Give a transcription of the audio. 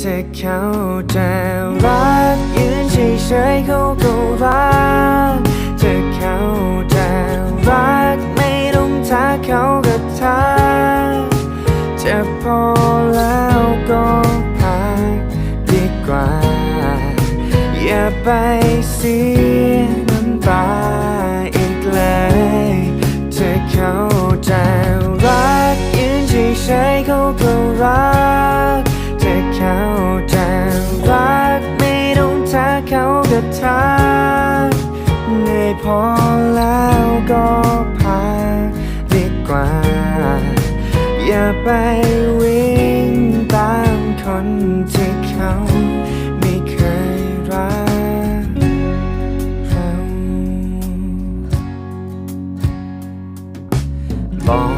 เธอเขาจะรักยืนเฉยเฉยเขาก็รักเธอเขาจะรักไม่ต้องท้าเขาก็ท้าจะพอแล้วก็พักดีกว่า อย่าไปเสียน้ำตาอีกเลย เธอเขาจะรักยืนเฉยเฉยเขาก็รัก ดทางเหนื่อยพอแล้วก็พักดีกว่า อย่าไปวิ่งตามคนที่เขาไม่เคยรักเราลอง